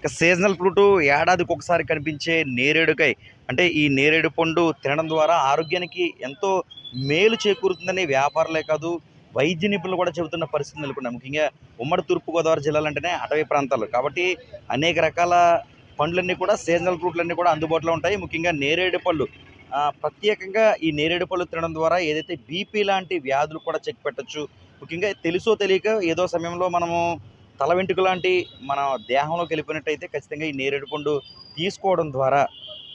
ఇక seasonal fruit ఏడాదికి ఒకసారి కనిపించే నేరేడుకాయ. అంటే ఈ నేరేడు పండు తినడం ద్వారా ఆరోగ్యానికి ఎంతో మేలు చేకూరుతుందని వ్యాపారులే కాదు వైద్య నిపుణులు కూడా చెబుతున్న పరిస్థితి నెలకొన్నాయి. ముఖ్యంగా ఉమ్మడి తూర్పుగోదావరి జిల్లాలు అంటేనే అటవీ ప్రాంతాలు. కాబట్టి అనేక రకాల పండ్లన్నీ కూడా సీజనల్ ఫ్రూట్లన్నీ కూడా అందుబాటులో ఉంటాయి. ముఖ్యంగా నేరేడు పళ్ళు. ప్రత్యేకంగా ఈ నేరేడు పళ్ళు తినడం ద్వారా ఏదైతే బీపీ లాంటి వ్యాధులు కూడా చెక్ పెట్టచ్చు. ముఖ్యంగా తెలుసో తెలియక ఏదో సమయంలో మనము తల వెంట్రుక లాంటి మన దేహంలోకి వెళ్ళిపోయినట్టయితే ఖచ్చితంగా ఈ నేరేడు పండు తీసుకోవడం ద్వారా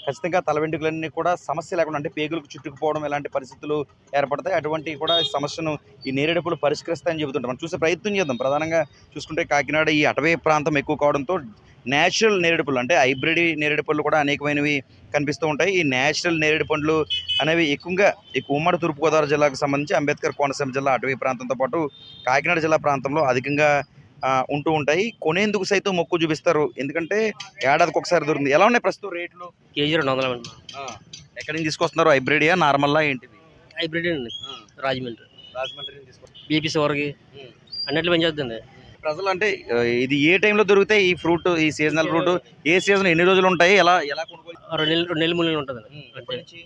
ఖచ్చితంగా తల వెంట్రుకలన్నీ కూడా సమస్య లేకుండా అంటే పేగులకు చుట్టుకుపోవడం ఇలాంటి పరిస్థితులు ఏర్పడతాయి. అటువంటి కూడా సమస్యను ఈ నేరేడు పళ్ళు పరిష్కరిస్తాయని చెబుతుంటాం. మనం చూసే ప్రయత్నం చేద్దాం. ప్రధానంగా చూసుకుంటే కాకినాడ ఈ అటవీ ప్రాంతం ఎక్కువ కావడంతో నేచురల్ నేరేడు పళ్ళు అంటే హైబ్రిడ్ నేరేడు పళ్ళు కూడా అనేకమైనవి కనిపిస్తూ ఉంటాయి. ఈ నేచురల్ నేరేడు పండ్లు అనేవి ఎక్కువగా ఎక్కువ ఉమ్మడి తూర్పుగోదావరి జిల్లాకు సంబంధించి అంబేద్కర్ కోనసీమ జిల్లా అటవీ ప్రాంతంతో పాటు కాకినాడ జిల్లా ప్రాంతంలో అధికంగా ఉంటూ ఉంటాయి. కొనేందుకు సైతం మొక్కు చూపిస్తారు. ఎందుకంటే ఏడాదికి ఒకసారి దొరుకుతుంది ఎలా ఉన్నాయి ప్రస్తుతం రేట్లు? కేజీ రెండు వందలు అండి ఎక్కడి నుంచి తీసుకొస్తున్నారు? హైబ్రిడియా నార్మల్లా ఏంటివి హైబ్రిడ్ అండి. రాజమండ్రి. రాజమండ్రి నుంచి తీసుకొస్తారు బీపీ షుగర్కి అన్నిట్లు పెంచేద్దండి ప్రజలు అంటే ఇది ఏ టైంలో దొరుకుతాయి ఈ ఫ్రూట్ ఈ సీజనల్ ఫ్రూట్ ఏ సీజన్ ఎన్ని రోజులు ఉంటాయి? ఎలా ఎలా కొనుగోలు రెండు నెలలు రెండు నెలలు మూడు నెలలు ఉంటుందండి ఎప్పటి నుంచి?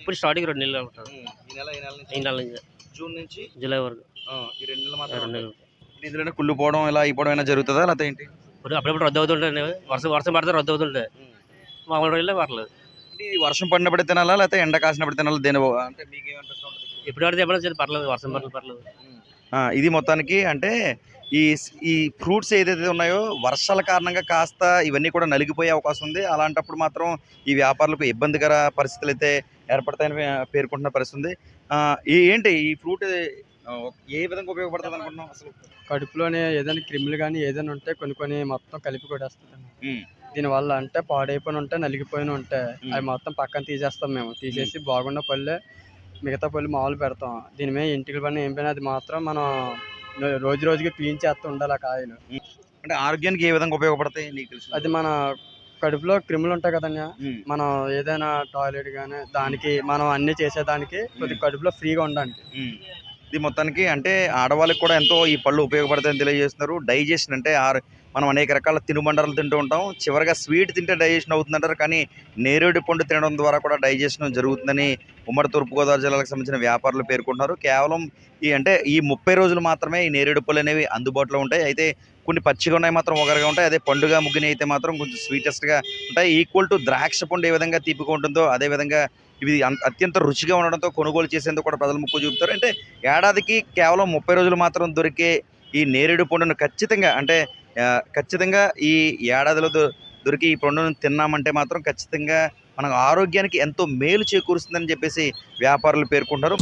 ఇప్పుడు స్టార్టింగ్ రెండు నెలలు ఉంటుంది. ఈ నెల ఈ నెల నుంచి? జూన్ నుంచి? జూలై వరకు. ఈ రెండు నెలలు మాత్రం రెండు. నెలలు ఇందులోనే కుళ్ళిపోవడం ఇలా అయిపోవడం అయినా జరుగుతుందా? లేకపోతే ఏంటి? అప్పుడప్పుడు రద్దు అవుతుంటాయి వర్షం వర్షం పడితే రద్దు అవుతుంటాయి. మామూలు రోజుల్లో పర్లేదు. వర్షం పడినప్పుడు తినాలా? లేకపోతే ఎండ కాసినప్పుడు తినాలా? దేని అంటే ఎప్పుడు పడితే ఎప్పుడు పర్లేదు. వర్షం పర్లేదు. పర్లేదు ఇది మొత్తానికి అంటే ఈ ఈ ఫ్రూట్స్ ఏదైతే ఉన్నాయో వర్షాల కారణంగా కాస్త ఇవన్నీ కూడా నలిగిపోయే అవకాశం ఉంది. అలాంటప్పుడు మాత్రం ఈ వ్యాపారులకు ఇబ్బందికర పరిస్థితులు అయితే ఏర్పడతాయని పేర్కొంటున్న పరిస్థితి ఉంది. ఏంటి? ఈ ఫ్రూట్ ఏ విధంగా ఉపయోగపడుతుంది అనుకుంటున్నాం అసలు? కడుపులోనే ఏదైనా క్రిములు కానీ ఏదైనా ఉంటే కొన్ని కొన్ని మొత్తం కలిపి కొట్టేస్తుంది. దీనివల్ల అంటే పాడైపోయిన ఉంటే నలిగిపోయిన ఉంటే. అవి మొత్తం పక్కన తీసేస్తాం మేము. తీసేసి బాగున్న పళ్ళే మిగతా పళ్ళు మామూలు పెడతాం. దీని మీద ఇంటికి పని ఏం పని అది మాత్రం మనం రోజు రోజుకి క్లీన్ చేస్తూ ఉండాలి ఆ కాయలు. అంటే ఆరోగ్యానికి ఏ విధంగా ఉపయోగపడతాయి నీకు తెలుసు అది మన కడుపులో క్రిములు ఉంటాయి ఉమ్. మనం ఏదైనా టాయిలెట్ కానీ దానికి మనం అన్ని చేసేదానికి కొద్దిగా కడుపులో ఫ్రీగా ఉండడానికి. ఉమ్. ఇది మొత్తానికి అంటే ఆడవాళ్ళకి కూడా ఎంతో ఈ పళ్ళు ఉపయోగపడతాయని తెలియజేస్తున్నారు. డైజెషన్ అంటే ఆరు మనం అనేక రకాల తినుబండారాలు తింటూ ఉంటాం. చివరిగా స్వీట్ తింటే డైజెషన్ అవుతుందంటారు. కానీ నేరేడు పండు తినడం ద్వారా కూడా డైజెషన్ జరుగుతుందని ఉమ్మడి తూర్పుగోదావరి జిల్లాలకు సంబంధించిన వ్యాపారులు పేర్కొంటున్నారు. కేవలం ఈ అంటే ఈ ముప్పై రోజులు మాత్రమే ఈ నేరేడు పళ్ళు అనేవి అందుబాటులో ఉంటాయి. అయితే కొన్ని పచ్చిగా ఉన్నాయి మాత్రం ఒకరిగా ఉంటాయి. అదే పండుగ ముగ్గుని అయితే మాత్రం కొంచెం స్వీటెస్ట్గా ఉంటాయి. ఈక్వల్ టు ద్రాక్ష పండు ఏ విధంగా తీపిగా ఉంటుందో అదే విధంగా ఇవి అత్యంత రుచిగా ఉండడంతో కొనుగోలు చేసేందుకు కూడా ప్రజలు ముక్కు చూపుతారు. అంటే ఏడాదికి కేవలం ముప్పై రోజులు మాత్రం దొరికే ఈ నేరేడు పండును ఖచ్చితంగా అంటే ఖచ్చితంగా ఈ ఏడాదిలో దొ- దొరికి ఈ పండును తిన్నామంటే మాత్రం ఖచ్చితంగా మన ఆరోగ్యానికి ఎంతో మేలు చేకూరుస్తుందని చెప్పేసి వ్యాపారులు పేర్కొంటారు